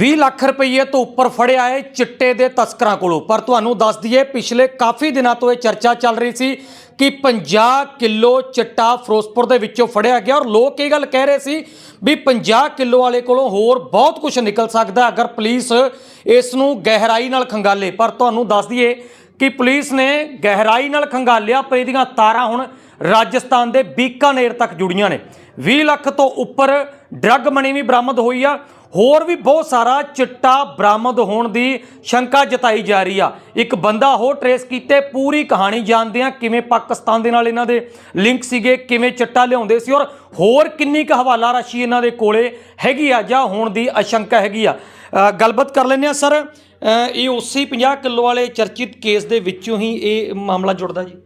20 ਲੱਖ ਰੁਪਏ ਤੋਂ ਉੱਪਰ ਫੜਿਆ ਹੈ ਚਿੱਟੇ ਦੇ ਤਸਕਰਾਂ ਕੋਲੋਂ। ਪਰ ਤੁਹਾਨੂੰ ਦੱਸ ਦਈਏ, ਪਿਛਲੇ ਕਾਫੀ ਦਿਨਾਂ ਤੋਂ ਇਹ ਚਰਚਾ ਚੱਲ ਰਹੀ ਸੀ ਕਿ 50 ਕਿਲੋ ਚਿੱਟਾ ਫਿਰੋਜ਼ਪੁਰ ਦੇ ਵਿੱਚੋਂ ਫੜਿਆ ਗਿਆ ਔਰ ਲੋਕ ਇਹ ਗੱਲ ਕਹਿ ਰਹੇ ਸੀ ਵੀ 50 ਕਿਲੋ ਵਾਲੇ ਕੋਲੋਂ ਹੋਰ ਬਹੁਤ ਕੁਝ ਨਿਕਲ ਸਕਦਾ ਅਗਰ ਪੁਲਿਸ ਇਸ ਨੂੰ ਗਹਿਰਾਈ ਨਾਲ ਖੰਗਾਲੇ। ਪਰ ਤੁਹਾਨੂੰ ਦੱਸ ਦਈਏ ਕਿ ਪੁਲਿਸ ਨੇ ਗਹਿਰਾਈ ਨਾਲ ਖੰਗਾਲਿਆ, ਪਰ ਇਹਦੀਆਂ ਤਾਰਾਂ ਹੁਣ ਰਾਜਸਥਾਨ ਦੇ ਬੀਕਾਨੇਰ ਤੱਕ ਜੁੜੀਆਂ ਨੇ। 20 ਲੱਖ ਤੋਂ ਉੱਪਰ ਡਰੱਗ ਮਨੀ ਵੀ ਬਰਾਮਦ ਹੋਈ ਆ ਹੋਰ ਵੀ ਬਹੁਤ ਸਾਰਾ ਚਿੱਟਾ ਬਰਾਮਦ ਹੋਣ ਦੀ ਸ਼ੰਕਾ ਜਤਾਈ ਜਾ ਰਹੀ ਆ। ਇੱਕ ਬੰਦਾ ਹੋਰ ਟਰੇਸ ਕੀਤੇ, ਪੂਰੀ ਕਹਾਣੀ ਜਾਣਦੇ ਆ ਕਿਵੇਂ ਪਾਕਿਸਤਾਨ ਦੇ ਨਾਲ ਇਹਨਾਂ ਦੇ ਲਿੰਕ ਸੀਗੇ, ਕਿਵੇਂ ਚਿੱਟਾ ਲਿਆਉਂਦੇ ਸੀ ਔਰ ਹੋਰ ਕਿੰਨੀ ਕੁ ਹਵਾਲਾ ਰਾਸ਼ੀ ਇਹਨਾਂ ਦੇ ਕੋਲੇ ਹੈਗੀ ਆ ਜਾਂ ਹੋਣ ਦੀ ਆਸ਼ੰਕਾ ਹੈਗੀ ਆ। ਗੱਲਬਾਤ ਕਰ ਲੈਂਦੇ ਆ, ਸਰ। ਇਹ ਉਸੇ 50 ਕਿਲੋ ਵਾਲੇ ਚਰਚਿਤ ਕੇਸ ਦੇ ਵਿੱਚੋਂ ਹੀ ਇਹ ਮਾਮਲਾ ਜੁੜਦਾ ਜੀ।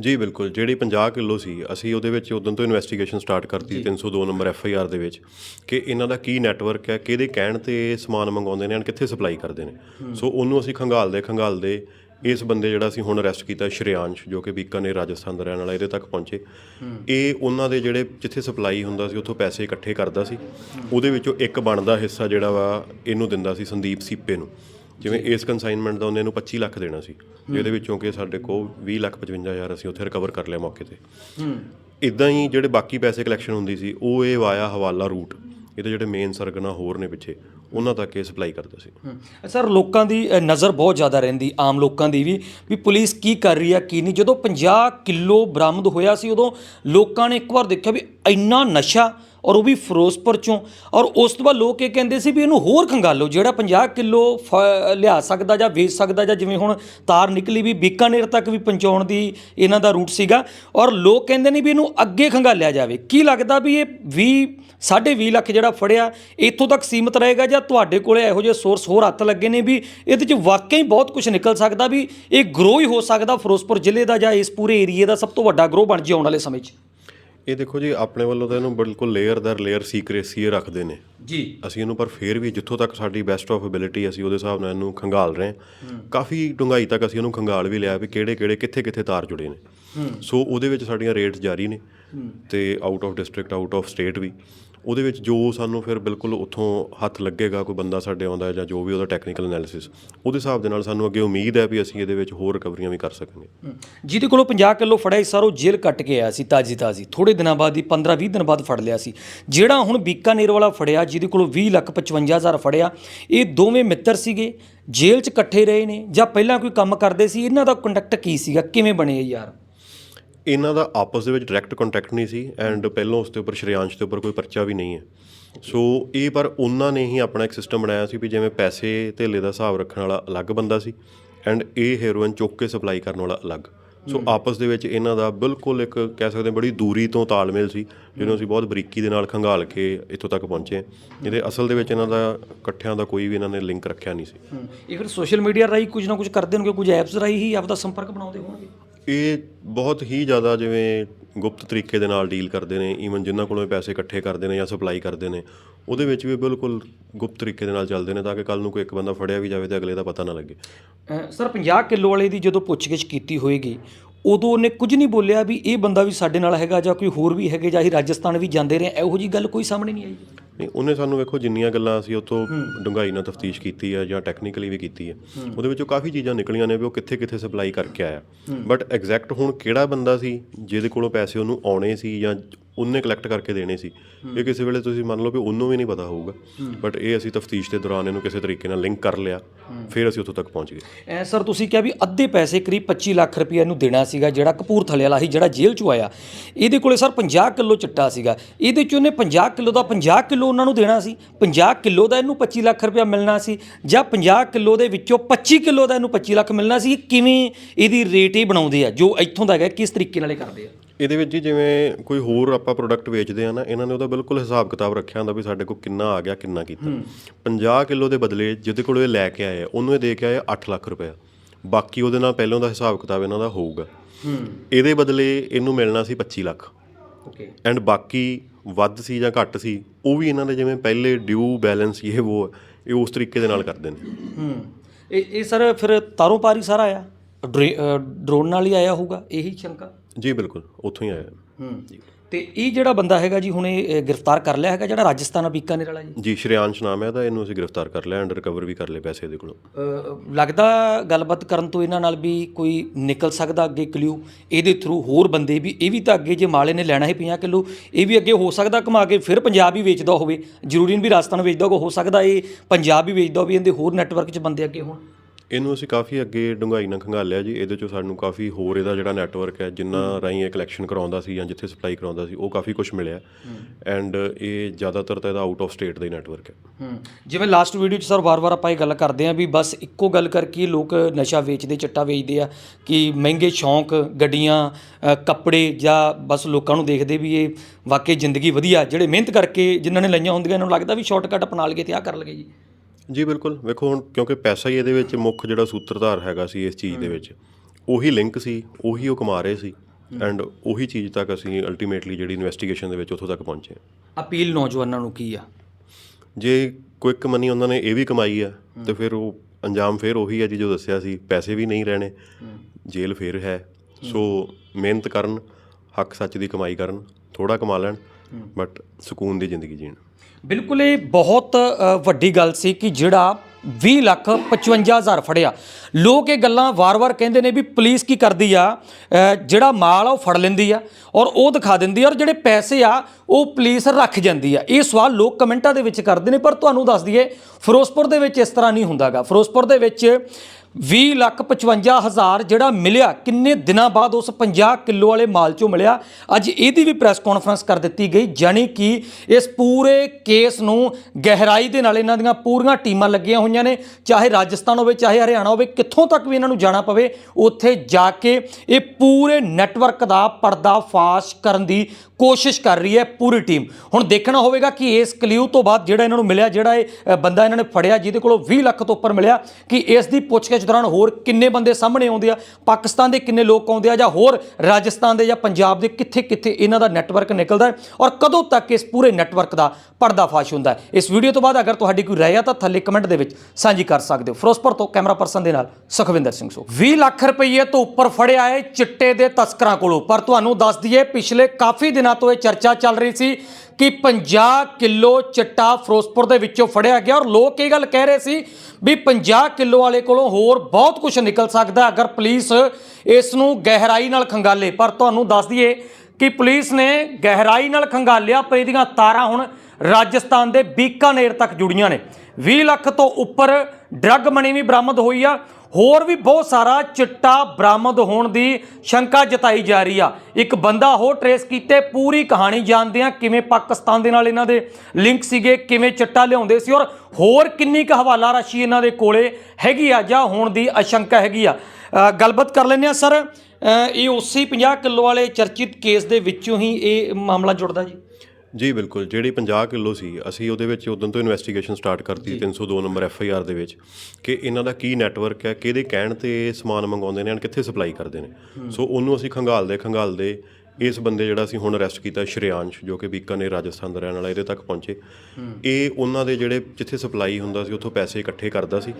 ਜੀ ਬਿਲਕੁਲ। ਜਿਹੜੀ 50 ਕਿਲੋ ਸੀ ਅਸੀਂ ਉਹਦੇ ਵਿੱਚ ਉਦੋਂ ਤੋਂ ਇਨਵੈਸਟੀਗੇਸ਼ਨ ਸਟਾਰਟ ਕਰਤੀ 302 ਨੰਬਰ ਐਫ ਆਈ ਆਰ ਦੇ ਵਿੱਚ ਕਿ ਇਹਨਾਂ ਦਾ ਕੀ ਨੈਟਵਰਕ ਹੈ ਕਿਹਦੇ ਕਹਿਣ ਤੇ ਸਮਾਨ ਮੰਗਾਉਂਦੇ ਨੇ ਐਂਡ ਕਿੱਥੇ ਸਪਲਾਈ ਕਰਦੇ ਨੇ। ਸੋ ਉਹਨੂੰ ਅਸੀਂ ਖੰਗਾਲਦੇ ਖੰਗਾਲਦੇ ਇਸ ਬੰਦੇ ਜਿਹੜਾ ਅਸੀਂ ਹੁਣ ਅਰੈਸਟ ਕੀਤਾ ਸ਼੍ਰੇਆਂਸ਼ ਜੋ ਕਿ ਬੀਕਾਨੇਰ ਰਾਜਸਥਾਨ ਦਾ ਰਹਿਣ ਵਾਲਾ ਇਹਦੇ ਤੱਕ ਪਹੁੰਚੇ। ਇਹ ਉਹਨਾਂ ਦੇ ਜਿਹੜੇ ਜਿੱਥੇ ਸਪਲਾਈ ਹੁੰਦਾ ਸੀ ਉੱਥੋਂ ਪੈਸੇ ਇਕੱਠੇ ਕਰਦਾ ਸੀ। ਉਹਦੇ ਵਿੱਚੋਂ ਇੱਕ ਬਣਦਾ ਹਿੱਸਾ ਜਿਹੜਾ ਵਾ ਇਹਨੂੰ ਦਿੰਦਾ ਸੀ ਸੰਦੀਪ ਸੀਪੇ ਨੂੰ। ਜਿਵੇਂ ਇਸ ਕਨਸਾਈਨਮੈਂਟ ਦਾ ਉਹਨੇ ਇਹਨੂੰ 25 ਲੱਖ ਦੇਣਾ ਸੀ। ਜਿਹਦੇ ਵਿੱਚੋਂ ਕਿ ਸਾਡੇ ਕੋਲ 20 ਲੱਖ 55 ਹਜ਼ਾਰ ਅਸੀਂ ਉੱਥੇ ਰਿਕਵਰ ਕਰ ਲਿਆ ਮੌਕੇ ਤੇ। ਇਦਾਂ ਹੀ ਜਿਹੜੇ ਬਾਕੀ ਪੈਸੇ ਕਲੈਕਸ਼ਨ ਹੁੰਦੀ ਸੀ ਉਹ ਇਹ ਵਾਇਆ ਹਵਾਲਾ ਰੂਟ ਇਹਦੇ ਜਿਹੜੇ ਮੇਨ ਸਰਗਨਾ ਹੋਰ ਨੇ ਪਿੱਛੇ ਉਹਨਾਂ ਤੱਕ ਇਹ ਸਪਲਾਈ ਕਰਦਾ ਸੀ। ਸਰ ਲੋਕਾਂ ਦੀ ਨਜ਼ਰ ਬਹੁਤ ਜ਼ਿਆਦਾ ਰਹਿੰਦੀ ਆਮ ਲੋਕਾਂ ਦੀ ਵੀ ਵੀ ਪੁਲਿਸ ਕੀ ਕਰ ਰਹੀ ਆ ਕੀ ਨਹੀਂ? ਜਦੋਂ 50 ਕਿਲੋ ਬਰਾਮਦ ਹੋਇਆ ਸੀ ਉਦੋਂ ਲੋਕਾਂ ਨੇ ਇੱਕ ਵਾਰ ਦੇਖਿਆ ਵੀ ਇੰਨਾ ਨਸ਼ਾ ਔਰ ਉਹ ਵੀ ਫਿਰੋਜ਼ਪੁਰ ਚੋਂ। ਔਰ ਉਸ ਤੋਂ ਬਾਅਦ ਲੋਕ ਇਹ ਕਹਿੰਦੇ ਸੀ ਵੀ ਇਹਨੂੰ ਹੋਰ ਖੰਗਾਲੋ, ਜਿਹੜਾ 50 ਕਿਲੋ ਫ- ਲਿਆ ਸਕਦਾ ਜਾਂ ਵੇਚ ਸਕਦਾ ਜਾਂ ਜਿਵੇਂ ਹੁਣ ਤਾਰ ਨਿਕਲੀ ਵੀ ਬੀਕਾਨੇਰ ਤੱਕ ਵੀ ਪਹੁੰਚਾਉਣ ਦੀ ਇਹਨਾਂ ਦਾ ਰੂਟ ਸੀਗਾ। ਔਰ ਲੋਕ ਕਹਿੰਦੇ ਨੇ ਵੀ ਇਹਨੂੰ ਅੱਗੇ ਖੰਗਾਲਿਆ ਜਾਵੇ। ਕੀ ਲੱਗਦਾ ਵੀ ਇਹ 20 20 ਲੱਖ ਜਿਹੜਾ ਫੜਿਆ, ਇੱਥੋਂ ਤੱਕ ਸੀਮਤ ਰਹੇਗਾ ਜਾਂ ਤੁਹਾਡੇ ਕੋਲੇ ਇਹੋ ਜਿਹੇ ਸੋਰਸ ਹੋਰ ਹੱਥ ਲੱਗੇ ਨੇ ਵੀ ਇਹਦੇ 'ਚ ਵਾਕਈ ਬਹੁਤ ਕੁਝ ਨਿਕਲ ਸਕਦਾ ਵੀ ਇਹ ਗਰੋ ਹੀ ਹੋ ਸਕਦਾ ਫਿਰੋਜ਼ਪੁਰ ਜ਼ਿਲ੍ਹੇ ਦਾ ਜਾਂ ਇਸ ਪੂਰੇ ਏਰੀਏ ਦਾ ਸਭ ਤੋਂ ਵੱਡਾ ਗਰੋ ਬਣ ਜੇ ਆਉਣ ਵਾਲੇ ਸਮੇਂ 'ਚ? ਇਹ ਦੇਖੋ ਜੀ ਆਪਣੇ ਵੱਲੋਂ ਤਾਂ ਇਹਨੂੰ ਬਿਲਕੁਲ ਲੇਅਰ ਦਰ ਲੇਅਰ ਸੀਕ੍ਰੇਸੀ ਰੱਖਦੇ ਨੇ। ਜੀ। ਅਸੀਂ ਇਹਨੂੰ ਪਰ ਫੇਰ ਵੀ ਜਿੱਥੋਂ ਤੱਕ ਸਾਡੀ ਬੈਸਟ ਆਫ ਐਬਿਲਿਟੀ ਅਸੀਂ ਉਹਦੇ ਹਿਸਾਬ ਨਾਲ ਇਹਨੂੰ ਖੰਗਾਲ ਰਹੇ ਹਾਂ। ਕਾਫੀ ਡੂੰਘਾਈ ਤੱਕ ਅਸੀਂ ਇਹਨੂੰ ਖੰਗਾਲ ਵੀ ਲਿਆ ਵੀ ਕਿਹੜੇ ਕਿਹੜੇ ਕਿੱਥੇ ਕਿੱਥੇ ਤਾਰ ਜੁੜੇ ਨੇ। ਸੋ ਉਹਦੇ ਵਿੱਚ ਸਾਡੀਆਂ ਰੇਟਸ ਜਾਰੀ ਨੇ ਤੇ out of district out of state ਵੀ। ਉਹਦੇ ਵਿੱਚ ਜੋ ਸਾਨੂੰ ਫਿਰ ਬਿਲਕੁਲ ਉੱਥੋਂ ਹੱਥ ਲੱਗੇਗਾ, ਕੋਈ ਬੰਦਾ ਸਾਡੇ ਆਉਂਦਾ ਜਾਂ ਜੋ ਵੀ ਉਹਦਾ ਟੈਕਨੀਕਲ ਐਨਾਲਿਸਿਸ ਉਹਦੇ ਹਿਸਾਬ ਦੇ ਨਾਲ ਸਾਨੂੰ ਅੱਗੇ ਉਮੀਦ ਹੈ ਵੀ ਅਸੀਂ ਇਹਦੇ ਵਿੱਚ ਹੋਰ ਰਿਕਵਰੀਆਂ ਵੀ ਕਰ ਸਕਾਂਗੇ। ਜਿਹਦੇ ਕੋਲੋਂ 50 ਕਿਲੋ ਫੜਿਆ ਸੀ, ਸਰ ਉਹ ਜੇਲ੍ਹ ਕੱਟ ਕੇ ਆਇਆ ਸੀ ਤਾਜੀ ਤਾਜੀ ਥੋੜੇ ਦਿਨਾਂ ਬਾਅਦ ਹੀ 15 20 ਦਿਨ ਬਾਅਦ ਫੜ ਲਿਆ ਸੀ। ਜਿਹੜਾ ਹੁਣ ਬੀਕਾਨੇਰ ਵਾਲਾ ਫੜਿਆ, ਜਿਹਦੇ ਕੋਲੋਂ 20 ਲੱਖ 55 ਹਜ਼ਾਰ ਫੜਿਆ, ਇਹ ਦੋਵੇਂ ਮਿੱਤਰ ਸੀਗੇ, ਜੇਲ੍ਹ 'ਚ ਇਕੱਠੇ ਰਹੇ ਨੇ ਜਾਂ ਪਹਿਲਾਂ ਕੋਈ ਕੰਮ ਕਰਦੇ ਸੀ? ਇਹਨਾਂ ਦਾ ਕੰਟੈਕਟ ਕੀ ਸੀਗਾ? ਕਿਵੇਂ ਬਣੇ ਯਾਰ? ਇਹਨਾਂ ਦਾ ਆਪਸ ਦੇ ਵਿੱਚ ਡਾਇਰੈਕਟ ਕੰਟੈਕਟ ਨਹੀਂ ਸੀ ਐਂਡ ਪਹਿਲਾਂ ਉਸ ਦੇ ਉੱਪਰ ਸ਼੍ਰੇਆਂਸ਼ ਦੇ ਉੱਪਰ ਕੋਈ ਪਰਚਾ ਵੀ ਨਹੀਂ ਹੈ। ਸੋ ਇਹ ਪਰ ਉਹਨਾਂ ਨੇ ਹੀ ਆਪਣਾ ਇੱਕ ਸਿਸਟਮ ਬਣਾਇਆ ਸੀ ਵੀ ਜਿਵੇਂ ਪੈਸੇ ਧੇਲੇ ਦਾ ਹਿਸਾਬ ਰੱਖਣ ਵਾਲਾ ਅਲੱਗ ਬੰਦਾ ਸੀ ਐਂਡ ਇਹ ਹੈਰੋਇਨ ਚੁੱਕ ਕੇ ਸਪਲਾਈ ਕਰਨ ਵਾਲਾ ਅਲੱਗ। ਸੋ ਆਪਸ ਦੇ ਵਿੱਚ ਇਹਨਾਂ ਦਾ ਬਿਲਕੁਲ ਇੱਕ ਕਹਿ ਸਕਦੇ ਹਾਂ ਬੜੀ ਦੂਰੀ ਤੋਂ ਤਾਲਮੇਲ ਸੀ ਜਿਹਨੂੰ ਅਸੀਂ ਬਹੁਤ ਬਰੀਕੀ ਦੇ ਨਾਲ ਖੰਗਾਲ ਕੇ ਇੱਥੋਂ ਤੱਕ ਪਹੁੰਚੇ। ਇਹਦੇ ਅਸਲ ਦੇ ਵਿੱਚ ਇਹਨਾਂ ਦਾ ਇਕੱਠਿਆਂ ਦਾ ਕੋਈ ਵੀ ਇਹਨਾਂ ਨੇ ਲਿੰਕ ਰੱਖਿਆ ਨਹੀਂ ਸੀ। ਇਹ ਫਿਰ ਸੋਸ਼ਲ ਮੀਡੀਆ ਰਾਹੀਂ ਕੁਝ ਨਾ ਕੁਝ ਕਰਦੇ ਹੋਣਗੇ ਕੁਝ ਐਪਸ ਰਾਹੀਂ ਹੀ ਆਪਦਾ ਸੰਪਰਕ ਬਣਾਉਂਦੇ ਹੋਣਗੇ। ਇਹ ਬਹੁਤ ਹੀ ਜ਼ਿਆਦਾ ਜਿਵੇਂ ਗੁਪਤ ਤਰੀਕੇ ਦੇ ਨਾਲ ਡੀਲ ਕਰਦੇ ਨੇ ਈਵਨ ਜਿਨ੍ਹਾਂ ਕੋਲੋਂ ਇਹ ਪੈਸੇ ਇਕੱਠੇ ਕਰਦੇ ਨੇ ਜਾਂ ਸਪਲਾਈ ਕਰਦੇ ਨੇ, ਉਹਦੇ ਵਿੱਚ ਵੀ ਬਿਲਕੁਲ ਗੁਪਤ ਤਰੀਕੇ ਦੇ ਨਾਲ ਚੱਲਦੇ ਨੇ ਤਾਂ ਕਿ ਕੱਲ ਨੂੰ ਕੋਈ ਇੱਕ ਬੰਦਾ ਫੜਿਆ ਵੀ ਜਾਵੇ ਤੇ ਅਗਲੇ ਦਾ ਪਤਾ ਨਾ ਲੱਗੇ। ਸਰ 50 ਕਿਲੋ ਵਾਲੇ ਦੀ ਜਦੋਂ ਪੁੱਛਗਿੱਛ ਕੀਤੀ ਹੋਏਗੀ, ਉਦੋਂ ਉਹਨੇ ਕੁਝ ਨਹੀਂ ਬੋਲਿਆ ਵੀ ਇਹ ਬੰਦਾ ਵੀ ਸਾਡੇ ਨਾਲ ਹੈਗਾ ਜਾਂ ਕੋਈ ਹੋਰ ਵੀ ਹੈਗੇ ਜਾਂ ਅਸੀਂ ਰਾਜਸਥਾਨ ਵੀ ਜਾਂਦੇ ਰਹੇ ਇਹੋ ਜੀ ਗੱਲ ਕੋਈ ਸਾਹਮਣੇ ਨਹੀਂ ਆਈ। ਨਹੀਂ ਉਹਨੇ ਸਾਨੂੰ ਵੇਖੋ ਜਿੰਨੀਆਂ ਗੱਲਾਂ ਅਸੀਂ ਉਤੋਂ ਡੂੰਘਾਈ ਨਾਲ ਤਫਤੀਸ਼ ਕੀਤੀ ਹੈ ਜਾਂ ਟੈਕਨੀਕਲੀ ਵੀ ਕੀਤੀ ਹੈ। ਉਹਦੇ ਵਿੱਚੋਂ ਕਾਫੀ ਚੀਜ਼ਾਂ ਨਿਕਲੀਆਂ ਨੇ ਵੀ ਉਹ ਕਿੱਥੇ ਕਿੱਥੇ ਸਪਲਾਈ ਕਰਕੇ ਆਇਆ। ਬਟ ਐਗਜ਼ੈਕਟ ਹੁਣ ਕਿਹੜਾ ਬੰਦਾ ਸੀ ਜਿਹਦੇ ਕੋਲੋਂ ਪੈਸੇ ਉਹਨੂੰ ਆਉਣੇ ਸੀ ਜਾਂ ਉਹਨੇ ਕਲੈਕਟ ਕਰਕੇ ਦੇਣੇ ਸੀ ਇਹ ਕਿਸੇ ਵੇਲੇ ਤੁਸੀਂ ਮੰਨ ਲਓ ਵੀ ਉਹਨੂੰ ਵੀ ਨਹੀਂ ਪਤਾ ਹੋਊਗਾ। ਬਟ ਇਹ ਅਸੀਂ ਤਫਤੀਸ਼ ਦੇ ਦੌਰਾਨ ਇਹਨੂੰ ਕਿਸੇ ਤਰੀਕੇ ਨਾਲ ਲਿੰਕ ਕਰ ਲਿਆ ਫਿਰ ਅਸੀਂ ਉੱਥੋਂ ਤੱਕ ਪਹੁੰਚ ਗਏ। ਐ ਸਰ ਤੁਸੀਂ ਕਿਹਾ ਵੀ ਅੱਧੇ ਪੈਸੇ ਕਰੀਬ 25 ਲੱਖ ਰੁਪਏ ਇਹਨੂੰ ਦੇਣਾ ਸੀਗਾ ਜਿਹੜਾ ਕਪੂਰਥਲੇ ਵਾਲਾ ਸੀ ਜਿਹੜਾ ਜੇਲ੍ਹ ਚੋਂ ਆਇਆ। ਇਹਦੇ ਕੋਲੇ ਸਰ 50 ਕਿਲੋ ਚਿੱਟਾ ਸੀਗਾ। ਇਹਦੇ ਚ ਉਹਨੇ 50 ਕਿਲੋ ਦਾ 50 ਕਿਲੋ ਉਹਨਾਂ ਨੂੰ ਦੇਣਾ ਸੀ 50 ਕਿਲੋ ਦਾ ਇਹਨੂੰ 25 ਲੱਖ ਰੁਪਏ ਮਿਲਣਾ ਸੀ ਜਾਂ 50 ਕਿਲੋ ਦੇ ਵਿੱਚੋਂ 25 ਕਿਲੋ ਦਾ ਇਹਨੂੰ 25 ਲੱਖ ਮਿਲਣਾ ਸੀ ਕਿਵੇਂ ਇਹਦੀ ਰੇਟ ਇਹ ਬਣਾਉਂਦੇ ਆ ਜੋ ਇੱਥੋਂ ਦਾ ਹੈਗਾ ਕਿਸ ਤਰੀਕੇ ਨਾਲ ਇਹ ਕਰਦੇ ਆ? ਇਹਦੇ ਵਿੱਚ ਜੀ ਜਿਵੇਂ ਕੋਈ ਹੋਰ ਆਪਾਂ ਪ੍ਰੋਡਕਟ ਵੇਚਦੇ ਆ ਨਾ ਇਹਨਾਂ ਨੇ ਉਹਦਾ ਬਿਲਕੁਲ ਹਿਸਾਬ ਕਿਤਾਬ ਰੱਖਿਆ ਹੁੰਦਾ ਵੀ ਸਾਡੇ ਕੋਲ ਕਿੰਨਾ ਆ ਗਿਆ ਕਿੰਨਾ ਕੀਤਾ। 50 ਕਿਲੋ ਦੇ ਬਦਲੇ ਜਿਹਦੇ ਕੋਲ ਇਹ ਲੈ ਕੇ ਆਏ ਉਹਨੂੰ ਇਹ ਦੇ ਕੇ ਆਏ 8 ਲੱਖ ਰੁਪਏ ਬਾਕੀ ਉਹਦੇ ਨਾਲ ਪਹਿਲਾਂ ਦਾ ਹਿਸਾਬ ਕਿਤਾਬ ਇਹਨਾਂ ਦਾ ਹੋਊਗਾ। ਇਹਦੇ ਬਦਲੇ ਇਹਨੂੰ ਮਿਲਣਾ ਸੀ 25 ਲੱਖ। ਓਕੇ ਐਂਡ ਬਾਕੀ ਵੱਧ ਸੀ ਜਾਂ ਘੱਟ ਸੀ ਉਹ ਵੀ ਇਹਨਾਂ ਦੇ ਜਿਵੇਂ ਪਹਿਲੇ ਡਿਊ ਬੈਲੈਂਸ ਇਹ ਉਹ ਇਹ ਉਸ ਤਰੀਕੇ ਦੇ ਨਾਲ ਕਰਦੇ ਨੇ। ਹੂੰ। ਇਹ ਇਹ ਸਰ ਫਿਰ ਤਾਰੋਂ ਪਾਰੀ ਸਾਰਾ ਆਇਆ? ਡਰੋਨ ਨਾਲ ਹੀ ਆਇਆ ਹੋਊਗਾ? ਇਹੀ ਸ਼ੰਕਾ? ਜੀ ਬਿਲਕੁਲ ਉੱਥੋਂ ਹੀ ਆਇਆ। ਹੂੰ ਤੇ ਇਹ ਜਿਹੜਾ ਬੰਦਾ ਹੈਗਾ ਜੀ ਹੁਣੇ ਅ, ਗ੍ਰਿਫਤਾਰ ਕਰ ਲਿਆ ਹੈਗਾ ਜਿਹੜਾ ਰਾਜਸਥਾਨ ਬੀਕਾਨੇਰ ਵਾਲਾ ਜੀ? ਜੀ ਸ਼੍ਰੇਆਂਸ਼ ਨਾਮ ਹੈ ਤਾਂ ਇਹਨੂੰ ਅਸੀਂ ਗ੍ਰਿਫਤਾਰ ਕਰ ਲਿਆ ਅੰਡਰ ਕਵਰ ਵੀ ਕਰ ਲਏ ਪੈਸੇ ਦੇ ਕੋਲੋਂ। ਲੱਗਦਾ ਗੱਲਬਾਤ ਕਰਨ ਤੋਂ ਇਹਨਾਂ ਨਾਲ ਵੀ ਕੋਈ ਨਿਕਲ ਸਕਦਾ ਅੱਗੇ ਕਲਿਊ ਇਹਦੇ ਥਰੂ ਹੋਰ ਬੰਦੇ ਵੀ ਇਹ ਵੀ ਤਾਂ ਅੱਗੇ ਜੇ ਮਾਲੇ ਨੇ ਲੈਣਾ ਹੀ 50 ਕਿਲੋ ਇਹ ਵੀ ਅੱਗੇ ਹੋ ਸਕਦਾ ਕਮਾ ਕੇ ਫਿਰ ਪੰਜਾਬ ਹੀ ਵੇਚਦਾ ਹੋਵੇ। ਜ਼ਰੂਰੀ ਨਹੀਂ ਵੀ ਰਾਜਸਥਾਨ ਵੇਚਦਾ ਹੋਵੇ ਹੋ ਸਕਦਾ ਇਹ ਪੰਜਾਬ ਹੀ ਵੇਚਦਾ ਹੋਵੇ ਇਹਦੇ ਹੋਰ ਨੈਟਵਰਕ 'ਚ ਬੰਦੇ ਅੱਗੇ ਹੋਣ। ਇਹਨੂੰ ਅਸੀਂ ਕਾਫੀ ਅੱਗੇ ਡੂੰਘਾਈ ਨਾਲ ਖੰਗਾਲਿਆ ਜੀ। ਇਹਦੇ ਚੋਂ ਸਾਨੂੰ ਕਾਫੀ ਹੋਰ ਇਹਦਾ ਜਿਹੜਾ ਨੈਟਵਰਕ ਹੈ ਜਿੰਨਾ ਰਾਹੀਂ ਇਹ ਕਲੈਕਸ਼ਨ ਕਰਾਉਂਦਾ ਸੀ ਜਾਂ ਜਿੱਥੇ ਸਪਲਾਈ ਕਰਾਉਂਦਾ ਸੀ ਉਹ ਕਾਫੀ ਕੁਝ ਮਿਲਿਆ। ਐਂਡ ਇਹ ਜ਼ਿਆਦਾਤਰ ਤਾਂ ਇਹਦਾ ਆਊਟ ਆਫ ਸਟੇਟ ਦਾ ਹੀ ਨੈਟਵਰਕ ਹੈ। ਜਿਵੇਂ ਲਾਸਟ ਵੀਡੀਓ 'ਚ ਸਰ ਵਾਰ-ਵਾਰ ਆਪਾਂ ਇਹ ਗੱਲ ਕਰਦੇ ਆਂ ਵੀ ਬਸ ਇੱਕੋ ਗੱਲ ਕਰਕੇ ਲੋਕ ਨਸ਼ਾ ਵੇਚਦੇ ਚਿੱਟਾ ਵੇਚਦੇ ਆ ਕਿ ਮਹਿੰਗੇ ਸ਼ੌਂਕ ਗੱਡੀਆਂ ਕੱਪੜੇ ਜਾਂ ਬਸ ਲੋਕਾਂ ਨੂੰ ਦੇਖਦੇ ਵੀ ਇਹ ਵਾਕਈ ਜ਼ਿੰਦਗੀ ਵਧੀਆ। ਜਿਹੜੇ ਮਿਹਨਤ ਕਰਕੇ ਜਿਨ੍ਹਾਂ ਨੇ ਲਈਆਂ ਹੁੰਦੀਆਂ ਇਹਨਾਂ ਨੂੰ ਲੱਗਦਾ ਵੀ ਸ਼ਾਰਟਕਟ ਅਪਣਾ ਲਈਏ ਤੇ ਆਹ ਕਰ ਲਈਏ ਜੀ। ਜੀ ਬਿਲਕੁਲ। ਵੇਖੋ ਹੁਣ ਕਿਉਂਕਿ ਪੈਸਾ ਹੀ ਇਹਦੇ ਵਿੱਚ ਮੁੱਖ ਜਿਹੜਾ ਸੂਤਰਧਾਰ ਹੈਗਾ ਸੀ ਇਸ ਚੀਜ਼ ਦੇ ਵਿੱਚ। ਉਹੀ ਲਿੰਕ ਸੀ ਉਹੀ ਉਹ ਕਮਾ ਰਹੇ ਸੀ ਐਂਡ ਉਹੀ ਚੀਜ਼ ਤੱਕ ਅਸੀਂ ਅਲਟੀਮੇਟਲੀ ਜਿਹੜੀ ਇਨਵੈਸਟੀਗੇਸ਼ਨ ਦੇ ਵਿੱਚ ਉੱਥੋਂ ਤੱਕ ਪਹੁੰਚੇ। ਅਪੀਲ ਨੌਜਵਾਨਾਂ ਨੂੰ ਕੀ ਆ? ਜੇ ਕੁਇਕ ਮਨੀ ਉਹਨਾਂ ਨੇ ਇਹ ਵੀ ਕਮਾਈ ਆ ਤੇ ਫਿਰ ਉਹ ਅੰਜਾਮ ਫਿਰ ਉਹੀ ਹੈ ਜੀ ਜੋ ਦੱਸਿਆ ਸੀ ਪੈਸੇ ਵੀ ਨਹੀਂ ਰਹਿਣੇ ਜੇਲ੍ਹ ਫਿਰ ਹੈ। ਸੋ ਮਿਹਨਤ ਕਰਨ ਹੱਕ ਸੱਚ ਦੀ ਕਮਾਈ ਕਰਨ ਥੋੜਾ ਕਮਾ ਲੈਣ ਬਟ ਸਕੂਨ ਦੀ ਜ਼ਿੰਦਗੀ ਜੀਣ। ਬਿਲਕੁਲ, ਇਹ ਬਹੁਤ ਵੱਡੀ ਗੱਲ ਸੀ ਕਿ ਜਿਹੜਾ 20 ਲੱਖ 55000 ਫੜਿਆ। ਲੋਕ ਇਹ ਗੱਲਾਂ ਵਾਰ-ਵਾਰ ਕਹਿੰਦੇ ਨੇ ਵੀ ਪੁਲਿਸ ਕੀ ਕਰਦੀ ਆ? ਜਿਹੜਾ ਮਾਲ ਆ ਉਹ ਫੜ ਲੈਂਦੀ ਆ ਔਰ ਉਹ ਦਿਖਾ ਦਿੰਦੀ ਆ ਔਰ ਜਿਹੜੇ ਪੈਸੇ ਆ, ਉਹ ਪੁਲਿਸ ਰੱਖ ਜਾਂਦੀ ਆ। ਇਹ ਸਵਾਲ ਲੋਕ ਕਮੈਂਟਾਂ ਦੇ ਵਿੱਚ ਕਰਦੇ ਨੇ, ਪਰ ਤੁਹਾਨੂੰ ਦੱਸ ਦਈਏ, ਫਿਰੋਜ਼ਪੁਰ ਦੇ ਵਿੱਚ ਇਸ ਤਰ੍ਹਾਂ ਨਹੀਂ ਹੁੰਦਾਗਾ। ਫਿਰੋਜ਼ਪੁਰ ਦੇ ਵਿੱਚ 20 ਲੱਖ 55 ਹਜ਼ਾਰ ਜਿਹੜਾ ਮਿਲਿਆ, ਕਿੰਨੇ ਦਿਨਾਂ ਬਾਅਦ ਉਸ 50 ਕਿਲੋ ਵਾਲੇ ਮਾਲ ਚੋਂ ਮਿਲਿਆ? ਅੱਜ ਇਹਦੀ ਵੀ ਪ੍ਰੈਸ ਕਾਨਫਰੰਸ ਕਰ ਦਿੱਤੀ ਗਈ, ਜਾਣੀ ਕਿ ਇਸ ਪੂਰੇ ਕੇਸ ਨੂੰ ਗਹਿਰਾਈ ਦੇ ਨਾਲ ਇਹਨਾਂ ਦੀਆਂ ਪੂਰੀਆਂ ਟੀਮਾਂ ਲੱਗੀਆਂ ਹੋਈਆਂ ਨੇ, ਚਾਹੇ ਰਾਜਸਥਾਨ ਹੋਵੇ, ਚਾਹੇ ਹਰਿਆਣਾ ਹੋਵੇ, ਕਿੱਥੋਂ ਤੱਕ ਵੀ ਇਹਨਾਂ ਨੂੰ ਜਾਣਾ ਪਵੇ, ਉੱਥੇ ਜਾ ਕੇ ਇਹ ਪੂਰੇ ਨੈਟਵਰਕ ਦਾ ਪਰਦਾ ਫਾਸ਼ ਕਰਨ ਦੀ ਕੋਸ਼ਿਸ਼ ਕਰ ਰਹੀ ਹੈ ਪੂਰੀ ਟੀਮ। ਹੁਣ ਦੇਖਣਾ ਹੋਵੇਗਾ ਕਿ ਇਸ ਕਲਿਊ ਤੋਂ ਬਾਅਦ ਜਿਹੜਾ ਇਹਨਾਂ ਨੂੰ ਮਿਲਿਆ, ਜਿਹੜਾ ਇਹ ਬੰਦਾ ਇਹਨਾਂ ਨੇ ਫੜਿਆ, ਜਿਹਦੇ ਕੋਲੋਂ 20 ਲੱਖ ਤੋਂ ਉੱਪਰ ਮਿਲਿਆ, ਕਿ ਇਸ ਦੀ ਪੁੱਛਗਿੱਛ ਦੌਰਾਨ ਹੋਰ ਕਿੰਨੇ ਬੰਦੇ ਸਾਹਮਣੇ ਆਉਂਦੇ ਆ? ਪਾਕਿਸਤਾਨ ਦੇ ਕਿੰਨੇ ਲੋਕ ਆਉਂਦੇ ਆ ਜਾਂ ਹੋਰ ਰਾਜਸਥਾਨ ਦੇ ਜਾਂ ਪੰਜਾਬ ਦੇ ਕਿੱਥੇ ਕਿੱਥੇ ਇਹਨਾਂ ਦਾ ਨੈਟਵਰਕ ਨਿਕਲਦਾ ਹੈ ਔਰ ਕਦੋਂ ਤੱਕ ਇਸ ਪੂਰੇ ਨੈਟਵਰਕ ਦਾ ਪਰਦਾਫਾਸ਼ ਹੁੰਦਾ ਹੈ? ਇਸ ਵੀਡੀਓ ਤੋਂ ਬਾਅਦ ਅਗਰ ਤੁਹਾਡੀ ਕੋਈ ਰਾਏ ਆ ਤਾਂ ਥੱਲੇ ਕਮੈਂਟ ਦੇ ਵਿੱਚ ਸਾਂਝੀ ਕਰ ਸਕਦੇ ਹੋ। ਫਿਰੋਜ਼ਪੁਰ ਤੋਂ ਕੈਮਰਾ ਪਰਸਨ ਦੇ ਨਾਲ ਸੁਖਵਿੰਦਰ ਸਿੰਘ ਸੋ 20 ਲੱਖ ਰੁਪਏ ਤੋਂ ਉੱਪਰ ਫੜਿਆ ਹੈ ਚਿੱਟੇ ਦੇ ਤਸਕਰਾਂ ਕੋਲੋਂ। ਪਰ ਤੁਹਾਨੂੰ ਦੱਸ ਦਈਏ, ਪਿਛਲੇ ਕਾਫੀ ਦਿਨਾਂ ਤੋਂ ਇਹ ਚਰਚਾ ਚੱਲ ਰਹੀ ਸੀ ਕਿ 50 ਕਿਲੋ ਚਿੱਟਾ ਫਿਰੋਜ਼ਪੁਰ ਦੇ ਵਿੱਚੋਂ ਫੜਿਆ ਗਿਆ ਔਰ ਲੋਕ ਇਹ ਗੱਲ ਕਹਿ ਰਹੇ ਸੀ ਵੀ 50 ਕਿਲੋ ਵਾਲੇ ਕੋਲੋਂ ਹੋਰ ਬਹੁਤ ਕੁਝ ਨਿਕਲ ਸਕਦਾ ਅਗਰ ਪੁਲਿਸ ਇਸ ਨੂੰ ਗਹਿਰਾਈ ਨਾਲ ਖੰਗਾਲੇ। ਪਰ ਤੁਹਾਨੂੰ ਦੱਸ ਦਈਏ ਕਿ ਪੁਲਿਸ ਨੇ ਗਹਿਰਾਈ ਨਾਲ ਖੰਗਾਲਿਆ, ਪਰ ਇਹਦੀਆਂ ਤਾਰਾਂ ਹੁਣ ਰਾਜਸਥਾਨ ਦੇ ਬੀਕਾਨੇਰ ਤੱਕ ਜੁੜੀਆਂ ਨੇ। 20 ਲੱਖ ਤੋਂ ਉੱਪਰ ਡਰੱਗ ਮਨੀ ਵੀ ਬਰਾਮਦ ਹੋਈ ਆ। ਹੋਰ ਵੀ ਬਹੁਤ ਸਾਰਾ ਚਿੱਟਾ ਬਰਾਮਦ ਹੋਣ ਦੀ ਸ਼ੰਕਾ ਜਤਾਈ ਜਾ ਰਹੀ ਆ। ਇੱਕ ਬੰਦਾ ਹੋਰ ਟਰੇਸ ਕੀਤੇ, ਪੂਰੀ ਕਹਾਣੀ ਜਾਣਦੇ ਆ ਕਿਵੇਂ ਪਾਕਿਸਤਾਨ ਦੇ ਨਾਲ ਇਹਨਾਂ ਦੇ ਲਿੰਕ ਸੀਗੇ, ਕਿਵੇਂ ਚਿੱਟਾ ਲਿਆਉਂਦੇ ਸੀ ਔਰ ਹੋਰ ਕਿੰਨੀ ਕੁ ਹਵਾਲਾ ਰਾਸ਼ੀ ਇਹਨਾਂ ਦੇ ਕੋਲੇ ਹੈਗੀ ਆ ਜਾਂ ਹੋਣ ਦੀ ਆਸ਼ੰਕਾ ਹੈਗੀ ਆ। ਗੱਲਬਾਤ ਕਰ ਲੈਂਦੇ ਆ ਸਰ। ਇਹ ਉਸੇ 50 ਕਿਲੋ ਵਾਲੇ ਚਰਚਿਤ ਕੇਸ ਦੇ ਵਿੱਚੋਂ ਹੀ ਇਹ ਮਾਮਲਾ ਜੁੜਦਾ ਜੀ। ਜੀ ਬਿਲਕੁਲ। ਜਿਹੜੀ 50 ਕਿਲੋ ਸੀ ਅਸੀਂ ਉਹਦੇ ਵਿੱਚ ਉਦੋਂ ਤੋਂ ਇਨਵੈਸਟੀਗੇਸ਼ਨ ਸਟਾਰਟ ਕਰਤੀ 302 ਨੰਬਰ ਐਫ ਆਈ ਆਰ ਦੇ ਵਿੱਚ ਕਿ ਇਹਨਾਂ ਦਾ ਕੀ ਨੈਟਵਰਕ ਹੈ ਕਿਹਦੇ ਕਹਿਣ ਤੇ ਸਮਾਨ ਮੰਗਾਉਂਦੇ ਨੇ ਐਂਡ ਕਿੱਥੇ ਸਪਲਾਈ ਕਰਦੇ ਨੇ। ਸੋ ਉਹਨੂੰ ਅਸੀਂ ਖੰਗਾਲਦੇ ਖੰਗਾਲਦੇ ਇਸ ਬੰਦੇ ਜਿਹੜਾ ਅਸੀਂ ਹੁਣ ਅਰੈਸਟ ਕੀਤਾ ਸ਼੍ਰੇਆਂਸ਼ ਜੋ ਕਿ ਬੀਕਾਨੇਰ ਰਾਜਸਥਾਨ ਦਾ ਰਹਿਣ ਵਾਲਾ ਇਹਦੇ ਤੱਕ ਪਹੁੰਚੇ। ਇਹ ਉਹਨਾਂ ਦੇ ਜਿਹੜੇ ਜਿੱਥੇ ਸਪਲਾਈ ਹੁੰਦਾ ਸੀ ਉੱਥੋਂ ਪੈਸੇ ਇਕੱਠੇ ਕਰਦਾ ਸੀ।